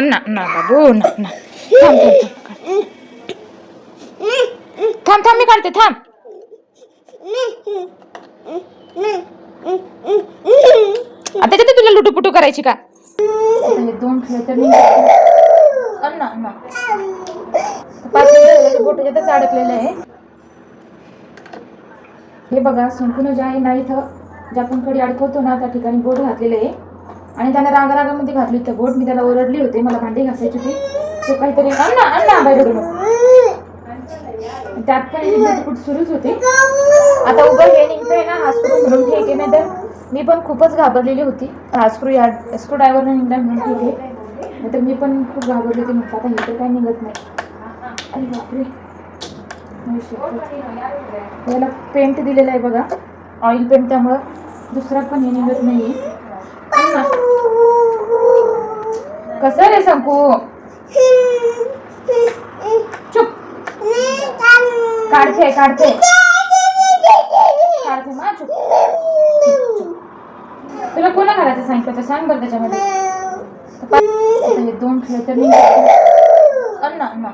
ना ना बाबू ना ना थांब थांब थांब थांब. मी काढते थांब. आता किती तुला लुटूपुटू करायची का? दोन खेळ तर पाच मिनिटं बोट अडकलेलं आहे. हे बघा संपूर्ण जे आहे ना इथं जे आपण कडी अडकवतो ना त्या ठिकाणी बोट घातलेलं आहे. आणि त्याने रागारागामध्ये घातली तर बोट. मी त्याला ओरडली होते मला भांडी घासायची होती. तो काहीतरी अन्ना अन्ना बाहेर त्यात पण सुरूच होती. आता उभं हे निघतंय ना हास्क्रू म्हणून ठीक आहे नाही तर मी पण खूपच घाबरलेली होती. हास्क्रू या स्क्रू ड्रायव्हरने निघला म्हणून ठीक आहे. नाही तर मी पण खूप घाबरली होती म्हटलं आता हे तर काय निघत नाही. अरे बापरे. याला पेंट दिलेला आहे बघा. ऑइल पेंट त्यामुळं दुसरा पण हे निघत नाही कसं रे सांगू चुप. काढते काढते. काढते मा चुप. तुला कोणा घालायचं सांगितलं तर सांग बरं त्याच्यामध्ये. हे दोन खेळ तर मी अन्ना अन्ना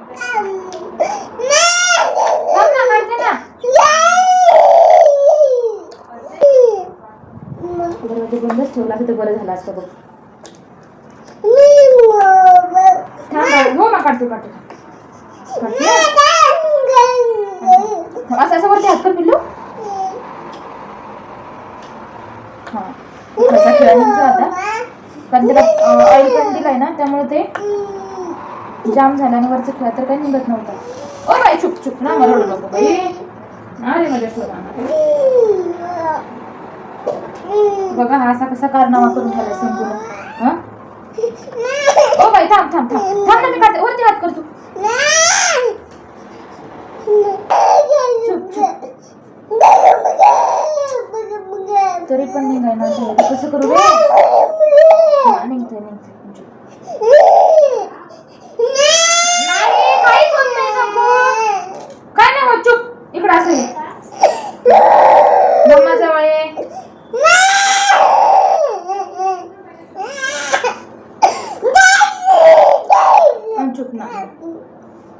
थांब ना काढते ना ठेवला असं तर बरं झालं असतं बघ. थांब. हो मग काढते काढते काढते थांब, असं असं वरती हात कर पिल्लू. हा. आता खेळा निघतो आता. कारण त्याला ऑइल पण दिलाय ना त्यामुळे ते जाम झालं आणि वरचं खेळा तर काही निघत नव्हता. ओ बाई चुप चुप. ना मला नको बाई. अरे माझ्या बघा हा असा कसा कारनामा करून ठेवलाय संपूर्ण हा? ओ बाई थांब थांब थांब. थांब ना मी काढते वरती हात कर तू तरी पण निघाय ना कसं करू रे निघतोय निघतंय चुप. नाही काहीच होत नाही संपू काय नाही होत चुप इकडं असं ये मम्मा जवळ ये आणि चुप ना निघलं निघलं निघलं हे बघ ना ना अरे बाळा ना चुप ते काढूनच ठेवा होता ओ, बाळा, झालं झालं हे बघ मग काढ काढ काढ अयो बघा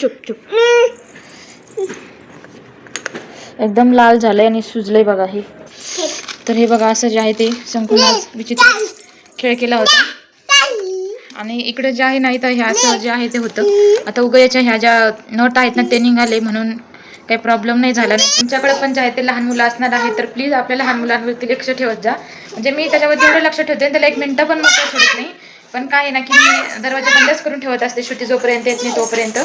चुप चुप. एकदम लाल झालंय आणि सुजलंय बघा हे. तर हे बघा असं जे आहे ते आज विचित्र खेळ केला होता. आणि इकडे जे आहे नाही तर हे असं जे आहे ते होतं. आता उगा याच्या ह्या ज्या नट आहेत ना ते निघाले म्हणून काही प्रॉब्लेम नाही झाला. नाही तुमच्याकडे पण जे आहे ते लहान मुलं असणार आहे तर प्लीज आपल्या लहान मुलांवरती लक्ष ठेवत जा. म्हणजे मी त्याच्यावरती एवढं लक्ष ठेवते त्याला एक मिनटं पण मोकळं सोडत नाही. पण काय ना की मी दरवाजा बंदच करून ठेवत असते श्रुती जोपर्यंत येत नाही तोपर्यंत.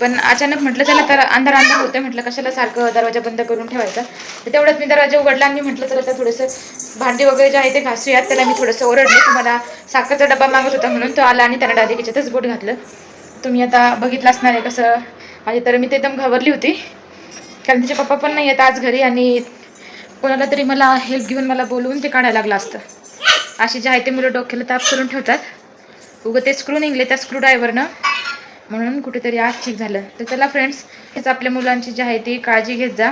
पण अचानक म्हटलं चला तर अंधार अंधार होतं म्हटलं कशाला सारखं दरवाजा बंद करून ठेवायचा. तर तेवढंच मी दरवाजा उघडला आणि मी म्हटलं चला तर थोडंसं भांडी वगैरे जे आहे ते घासूयात त्याला मी थोडंसं ओरडलं. तुम्हाला साखरचा डबा मागत होता म्हणून तो आला आणि त्याला डायरेक्ट याच्यातच बोट घातलं. तुम्ही आता बघितलं असणार आहे कसं आणि तर मी ते एकदम घाबरली होती. कारण तिचे पप्पा पण नाही आहेत आज घरी आणि कोणाला तरी मला हेल्प घेऊन मला बोलवून ते काढायला लागलं असतं. असे जे आहे ते मुलं डोक्याला ताप करून ठेवतात. उगं ते स्क्रू निघले त्या स्क्रू ड्रायव्हरनं म्हणून कुठेतरी आज ठीक झालं. तर चला फ्रेंड्स हेच आपल्या मुलांची जी आहे ती काळजी घेत जा.